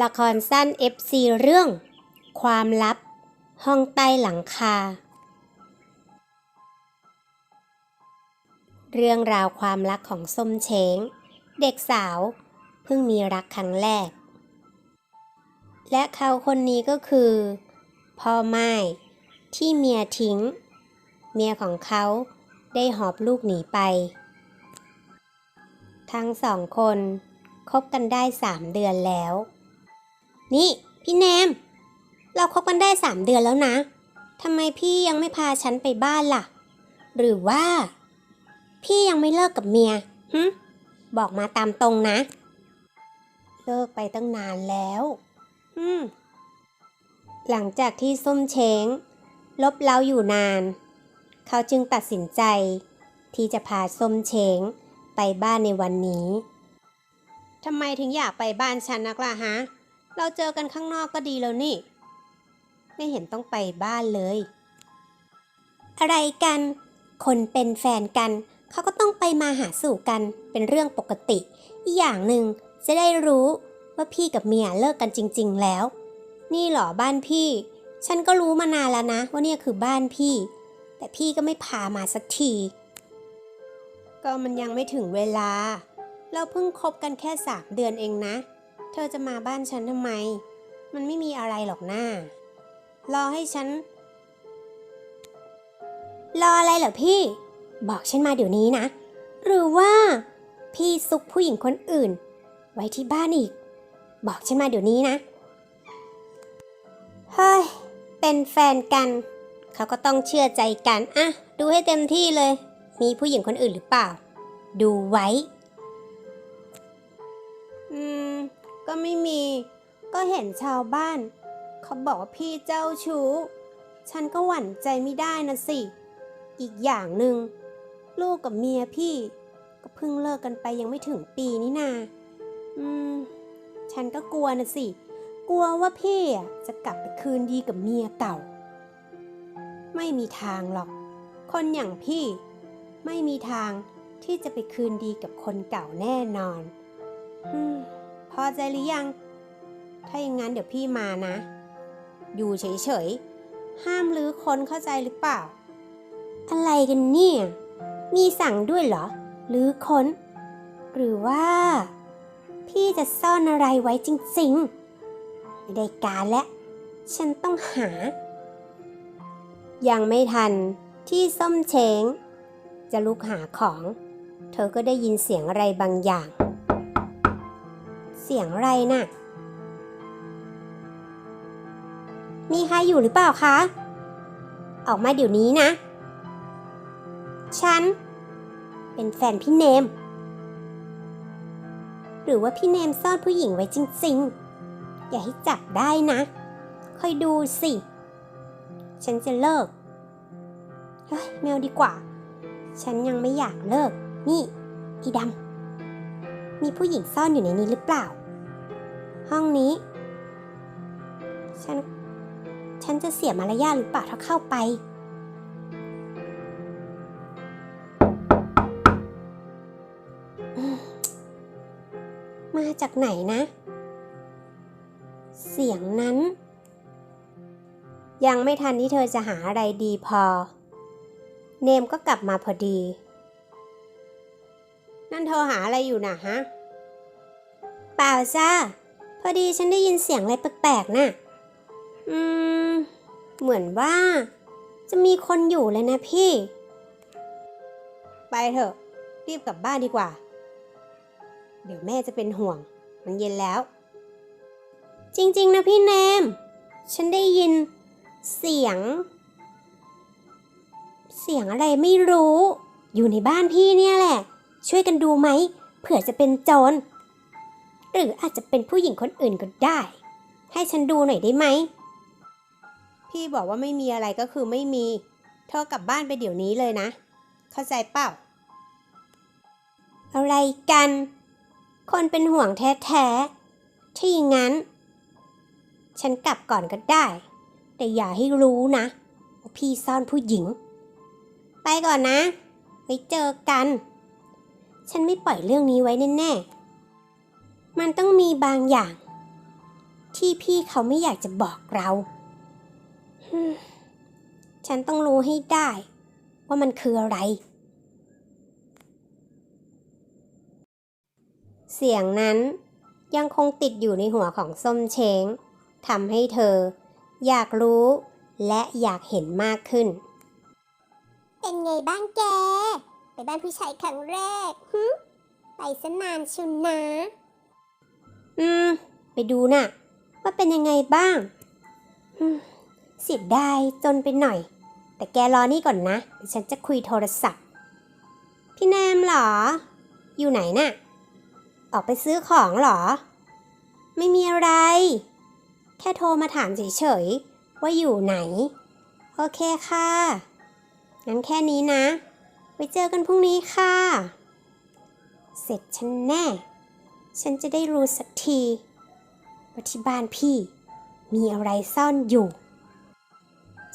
ละครสั้น FC เรื่อง ความลับ ห้องใต้หลังคา เรื่องราวความรักของส้มเช้ง เด็กสาว เพิ่งมีรักครั้งแรก และเขาคนนี้ก็คือ พ่อไม้ที่เมียทิ้ง เมียของเขาได้หอบลูกหนีไป ทั้งสองคนคบกันได้สามเดือนแล้ว นี่ พี่แนม เราคบกันได้สามเดือนแล้วนะทำไมพี่ยังไม่พาฉันไปบ้านล่ะ หรือว่า พี่ยังไม่เลิกกับเมียหึบอกมาตามตรงนะ เลิกไปตั้งนานแล้วอืมหลังจากที่ส้มเช้ง ลบเล้าอยู่นาน เขาจึงตัดสินใจ ที่จะพาส้มเช้งไปบ้านในวันนี้ทำไมถึงอยากไปบ้านฉันนักล่ะฮะ เราเจอกันข้างนอกก็ดีแล้วนี่ ไม่เห็นต้องไปบ้านเลย อะไรกัน คนเป็นแฟนกัน เขาก็ต้องไปมาหาสู่กันเป็นเรื่องปกติ อีกอย่างหนึ่งจะได้รู้ว่าพี่กับเมียเลิกกันจริง ๆ แล้ว นี่หรอบ้านพี่ ฉันก็รู้มานานแล้วนะ ว่าเนี่ยคือบ้านพี่ แต่พี่ก็ไม่พามาสักที ก็มันยังไม่ถึงเวลา เราเพิ่งคบกันแค่สามเดือนเองนะ เธอจะมาบ้านฉันทำไม มันไม่มีอะไรหรอกหน้า รอให้ฉัน รออะไรเหรอพี่ บอกฉันมาเดี๋ยวนี้นะ หรือว่า พี่ซุกผู้หญิงคนอื่น ไว้ที่บ้านอีก บอกฉันมาเดี๋ยวนี้นะ เฮ้ย เป็นแฟนกัน เขาก็ต้องเชื่อใจกันอะดูให้เต็มที่เลย มีผู้หญิงคนอื่นหรือเปล่า ดูไว้ ก็ไม่มี ก็เห็นชาวบ้าน เขาบอกว่าพี่เจ้าชู้ ฉันก็หวั่นใจไม่ได้นะสิ อีกอย่างหนึ่งลูกกับเมียพี่ ก็เพิ่งเลิกกันไปยังไม่ถึงปีนี่นา อืม ฉันก็กลัวนะสิ กลัวว่าพี่จะกลับไปคืนดีกับเมียเก่า ไม่มีทางหรอก คนอย่างพี่ ไม่มีทางที่จะไปคืนดีกับคนเก่าแน่นอน อืม พอใจหรือยัง ถ้าอย่างนั้นเดี๋ยวพี่มานะ อยู่เฉยๆ ห้ามลื้อคนเข้าใจหรือเปล่า อะไรกันเนี่ย มีสั่งด้วยเหรอลื้อคนหรือว่า พี่จะซ่อนอะไรไว้จริงๆไม่ได้การแล้วฉันต้องหา ยังไม่ทันที่ส้มเช้ง จะลุกหาของ เธอก็ได้ยินเสียงอะไรบางอย่าง เสียงอะไรน่ะ มีใครอยู่หรือเปล่าคะ ออกมาเดี๋ยวนี้นะ ฉัน เป็นแฟนพี่เนม หรือว่าพี่เนมซ่อนผู้หญิงไว้จริงๆ อย่าให้จับได้นะ คอยดูสิ ฉันจะเลิก เฮ้ยแมวดีกว่า ฉันยังไม่อยากเลิก นี่ อีดำ มีผู้หญิงซ่อนอยู่ในนี้หรือเปล่า ห้องนี้ ฉัน ฉันจะเสียมารยาทหรือเปล่าถ้าเข้าไป มาจากไหนนะ เสียงนั้น ยังไม่ทันที่เธอจะหาอะไรดีพอ เนมก็กลับมาพอดี นั่นเธอหาอะไรอยู่นะฮะ เปล่าจ้า พอดีฉันได้ยินเสียงอะไรแปลกๆน่ะ อืม เหมือนว่า จะมีคนอยู่เลยนะพี่ ไปเถอะ รีบกลับบ้านดีกว่า เดี๋ยวแม่จะเป็นห่วง มันเย็นแล้ว จริงๆนะพี่แนม ฉันได้ยิน เสียง เสียงอะไรไม่รู้ อยู่ในบ้านพี่เนี่ยแหละ ช่วยกันดูไหมเผื่อจะเป็นโจร หรืออาจจะเป็นผู้หญิงคนอื่นก็ได้ ให้ฉันดูหน่อยได้ไหม พี่บอกว่าไม่มีอะไรก็คือไม่มี เธอกลับบ้านไปเดี๋ยวนี้เลยนะ เข้าใจเปล่า อะไรกัน คนเป็นห่วงแท้ๆที่งั้น ฉันกลับก่อนก็ได้ แต่อย่าให้รู้นะว่าพี่ซ่อนผู้หญิง ไปก่อนนะ ไว้เจอกัน ฉันไม่ปล่อยเรื่องนี้ไว้แน่ๆ มันต้องมีบางอย่าง ที่พี่เขาไม่อยากจะบอกเรา ฉันต้องรู้ให้ได้ ว่ามันคืออะไร เสียงนั้นยังคงติดอยู่ในหัวของส้มเช้งทำให้เธอ อยากรู้และอยากเห็นมากขึ้น เป็นไงบ้างแก ไปบ้านผู้ชายครั้งแรกฮึไปสนานชุนนะ อืม ไปดูน่ะ ว่าเป็นยังไงบ้างอืมเสียดายจนไปหน่อย แต่แกรอนี่ก่อนนะเดี๋ยวฉันจะคุยโทรศัพท์ พี่แนมเหรอ อยู่ไหนน่ะ ออกไปซื้อของเหรอ ไม่มีอะไร แค่โทรมาถามเฉยๆว่าอยู่ไหน โอเคค่ะ งั้นแค่นี้นะ ไว้เจอกันพรุ่งนี้ค่ะ เสร็จฉันแน่ ฉันจะได้รู้สักทีว่าที่บ้านพี่ มีอะไรซ่อนอยู่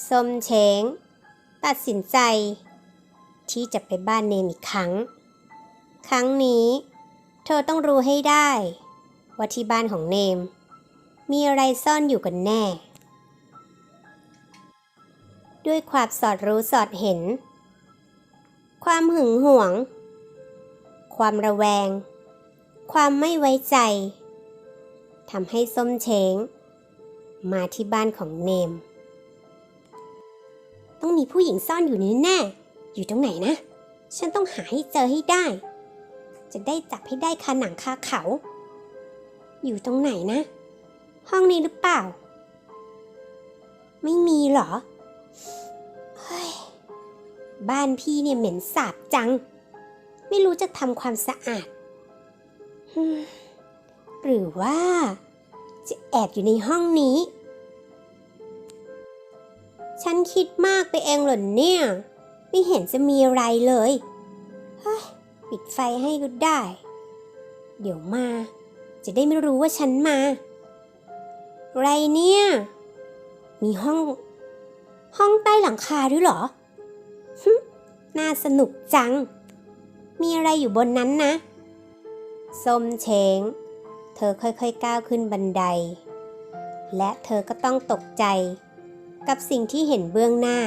ส้มเชง ตัดสินใจ ที่จะไปบ้านเนมอีกครั้ง ครั้งนี้ เธอต้องรู้ให้ได้ ว่าที่บ้านของเนม มีอะไรซ่อนอยู่กันแน่ ด้วยความสอดรู้สอดเห็น ความหึงหวง ความระแวง ความไม่ไว้ใจทำให้ส้มเช้ง มาที่บ้านของเนม ต้องมีผู้หญิงซ่อนอยู่แน่ๆอยู่ตรงไหนนะ ฉันต้องหาให้เจอให้ได้ จะได้จับให้ได้คาหนังคาเขา อยู่ตรงไหนนะ ห้องนี้หรือเปล่า ไม่มีเหรอ บ้านพี่เนี่ยเหม็นสาบจัง ไม่รู้จะทำความสะอาด หรือว่า จะแอบอยู่ในห้องนี้ ฉันคิดมากไปเองเหรอเนี่ย ไม่เห็นจะมีอะไรเลยเฮ้ยปิดไฟให้ก็ได้ เดี๋ยวมา จะได้ไม่รู้ว่าฉันมา ไรเนี่ย มีห้อง ห้องใต้หลังคาด้วยเหรอ น่าสนุกจัง มีอะไรอยู่บนนั้นนะ ส้มเช้งเธอค่อยๆก้าวขึ้นบันได และเธอก็ต้องตกใจ กับสิ่งที่เห็นเบื้องหน้า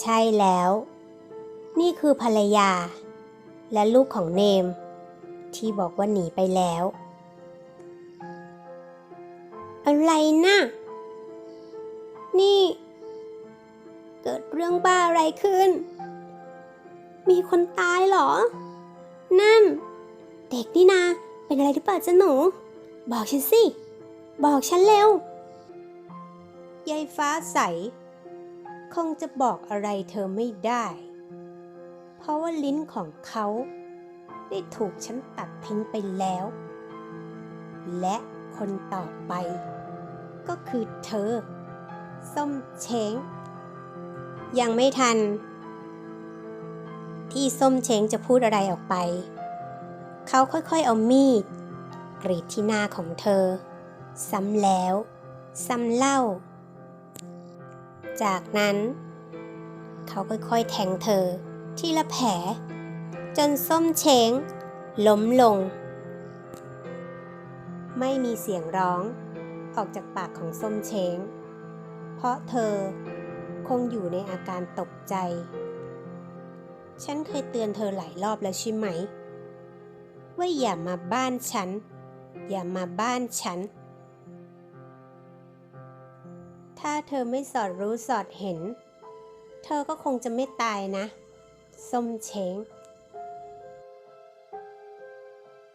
ใช่แล้ว นี่คือภรรยา และลูกของเนม ที่บอกว่าหนีไปแล้ว อะไรนะ่ะนี่ เกิดเรื่องบ้าอะไรขึ้น มีคนตายเหรอ นั่น เด็กนี่นา เป็นอะไรหรือเปล่าจ๊ะหนู บอกฉันสิ บอกฉันเร็ว ยายฟ้าใส คงจะบอกอะไรเธอไม่ได้ เพราะว่าลิ้นของเขา ได้ถูกฉันตัดทิ้งไปแล้ว และคนต่อไป ก็คือเธอ ส้มเช้ง ยังไม่ทัน ที่ส้มเช้งจะพูดอะไรออกไป เขาค่อยๆเอามีดกรีดที่หน้าของเธอ ซ้ำแล้ว ซ้ำเล่า จากนั้น เขาค่อยๆแทงเธอที่ละแผล จนส้มเช้งล้มลง ไม่มีเสียงร้องออกจากปากของส้มเช้งเพราะเธอ งอยู่ในอาการตกใจ ฉันเคยเตือนเธอหลายรอบแล้วใช่ไหม ว่าอย่ามาบ้านฉัน อย่ามาบ้านฉัน ถ้าเธอไม่สอดรู้สอดเห็น เธอก็คงจะไม่ตายนะ ส้มเช้ง